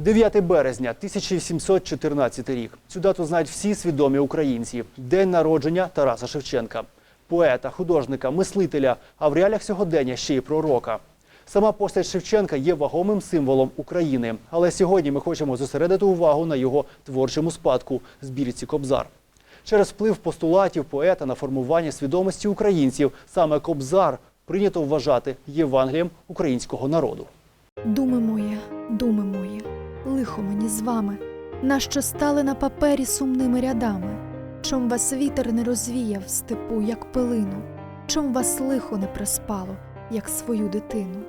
9 березня 1714 рік. Цю дату знають всі свідомі українці. День народження Тараса Шевченка, поета, художника, мислителя, а в реаліях сьогодення ще й пророка. Сама постать Шевченка є вагомим символом України. Але сьогодні ми хочемо зосередити увагу на його творчому спадку збірці Кобзар. Через вплив постулатів поета на формування свідомості українців саме Кобзар прийнято вважати Євангелієм українського народу. Думи моє, думи мої, лихо мені з вами, нащо стали на папері сумними рядами, чом вас вітер не розвіяв степу, як пилину, чом вас лихо не приспало, як свою дитину.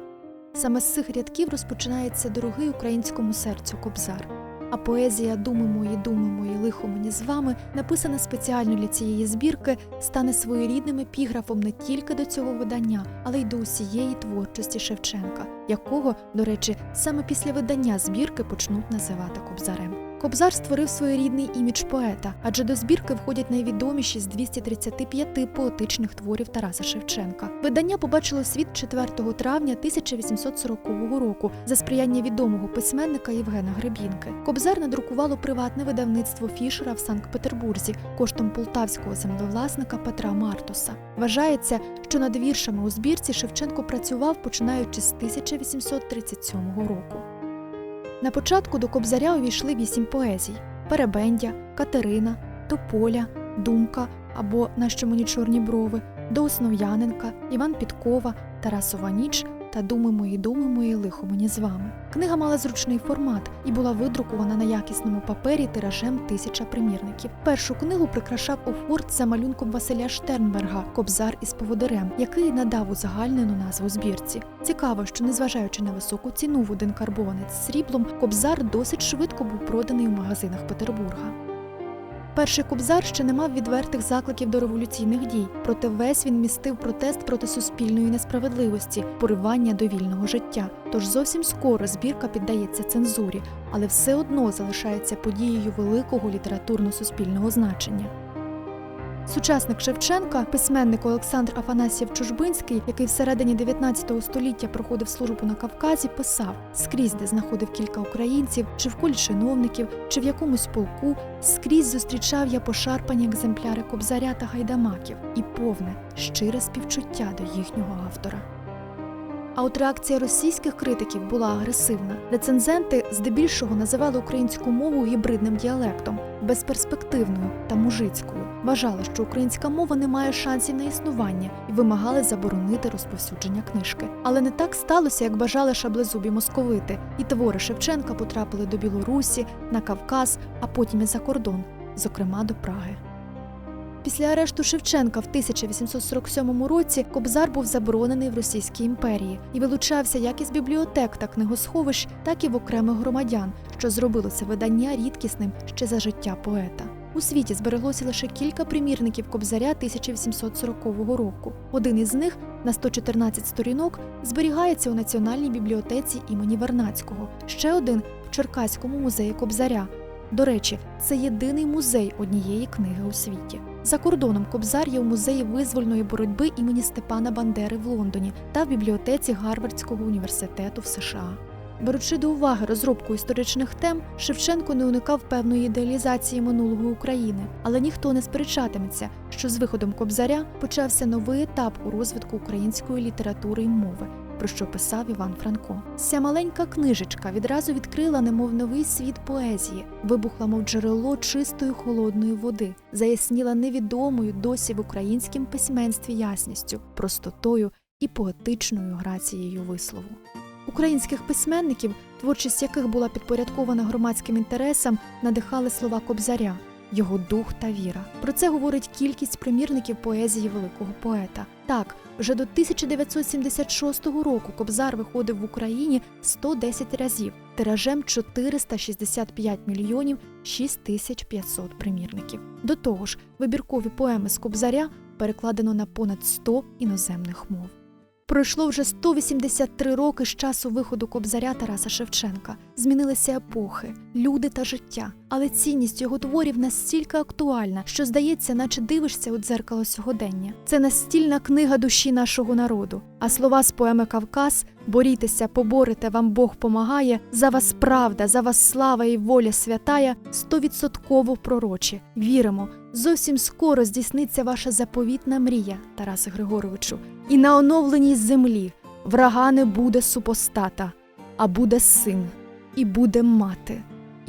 Саме з цих рядків розпочинається дорогий українському серцю кобзар. А поезія Думи мої, думи мої, лихо мені з вами, написана спеціально для цієї збірки, стане своєрідним епіграфом не тільки до цього видання, але й до усієї творчості Шевченка, якого, до речі, саме після видання збірки почнуть називати Кобзарем. Кобзар створив своєрідний імідж поета, адже до збірки входять найвідоміші з 235 поетичних творів Тараса Шевченка. Видання побачило світ 4 травня 1840 року за сприяння відомого письменника Євгена Гребінки. Кобзар надрукувало приватне видавництво Фішера в Санкт-Петербурзі коштом полтавського землевласника Петра Мартуса. Вважається, що над віршами у збірці Шевченко працював починаючи з 1837 року. На початку до Кобзаря увійшли вісім поезій: Перебендя, Катерина, Тополя, Думка або на що мені чорні брови, До Основ'яненка, Іван Підкова, Тарасова ніч та Думи мої, думи мої, лихо мені з вами. Книга мала зручний формат і була видрукована на якісному папері тиражем тисяча примірників. Першу книгу прикрашав офорт за малюнком Василя Штернберга Кобзар із поводирем, який надав узагальнену назву збірці. Цікаво, що незважаючи на високу ціну в один карбованець з сріблом, Кобзар досить швидко був проданий у магазинах Петербурга. Перший кобзар ще не мав відвертих закликів до революційних дій, проте весь він містив протест проти суспільної несправедливості, поривання до вільного життя. Тож зовсім скоро збірка піддається цензурі, але все одно залишається подією великого літературно-суспільного значення. Сучасник Шевченка, письменник Олександр Афанасьєв Чужбинський, який всередині 19 століття проходив службу на Кавказі, писав скрізь, де знаходив кілька українців, чи в колі чиновників, чи в якомусь полку, скрізь зустрічав я пошарпані екземпляри кобзаря та гайдамаків і повне, щире співчуття до їхнього автора. А от реакція російських критиків була агресивна. Рецензенти здебільшого називали українську мову гібридним діалектом, безперспективною та мужицькою. Вважали, що українська мова не має шансів на існування і вимагали заборонити розповсюдження книжки. Але не так сталося, як бажали шаблезубі московити, і твори Шевченка потрапили до Білорусі, на Кавказ, а потім і за кордон, зокрема до Праги. Після арешту Шевченка в 1847 році Кобзар був заборонений в Російській імперії і вилучався як із бібліотек та книгосховищ, так і в окремих громадян, що зробило це видання рідкісним ще за життя поета. У світі збереглося лише кілька примірників Кобзаря 1840 року. Один із них на 114 сторінок зберігається у Національній бібліотеці імені Вернацького. Ще один в Черкаському музеї Кобзаря. До речі, це єдиний музей однієї книги у світі. За кордоном Кобзар є у музеї визвольної боротьби імені Степана Бандери в Лондоні та в бібліотеці Гарвардського університету в США. Беручи до уваги розробку історичних тем, Шевченко не уникав певної ідеалізації минулого України, але ніхто не сперечатиметься, що з виходом Кобзаря почався новий етап у розвитку української літератури й мови, про що писав Іван Франко. Ця маленька книжечка відразу відкрила немов новий світ поезії, вибухла, мов джерело чистої холодної води, заясніла невідомою досі в українському письменстві ясністю, простотою і поетичною грацією вислову. Українських письменників, творчість яких була підпорядкована громадським інтересам, надихали слова Кобзаря, його дух та віра. Про це говорить кількість примірників поезії великого поета. Так, вже до 1976 року Кобзар виходив в Україні 110 разів, тиражем 465 мільйонів 6500 примірників. До того ж, вибіркові поеми з Кобзаря перекладено на понад 100 іноземних мов. Пройшло вже 183 роки з часу виходу Кобзаря Тараса Шевченка. Змінилися епохи, люди та життя. Але цінність його творів настільки актуальна, що здається, наче дивишся у дзеркало сьогодення. Це настільна книга душі нашого народу. А слова з поеми Кавказ борітеся, поборете, вам Бог помагає. За вас правда, за вас слава і воля святая стовідсотково пророчі. Віримо, зовсім скоро здійсниться ваша заповітна мрія, Тарасе Григоровичу, і на оновленій землі врага не буде супостата, а буде син, і буде мати,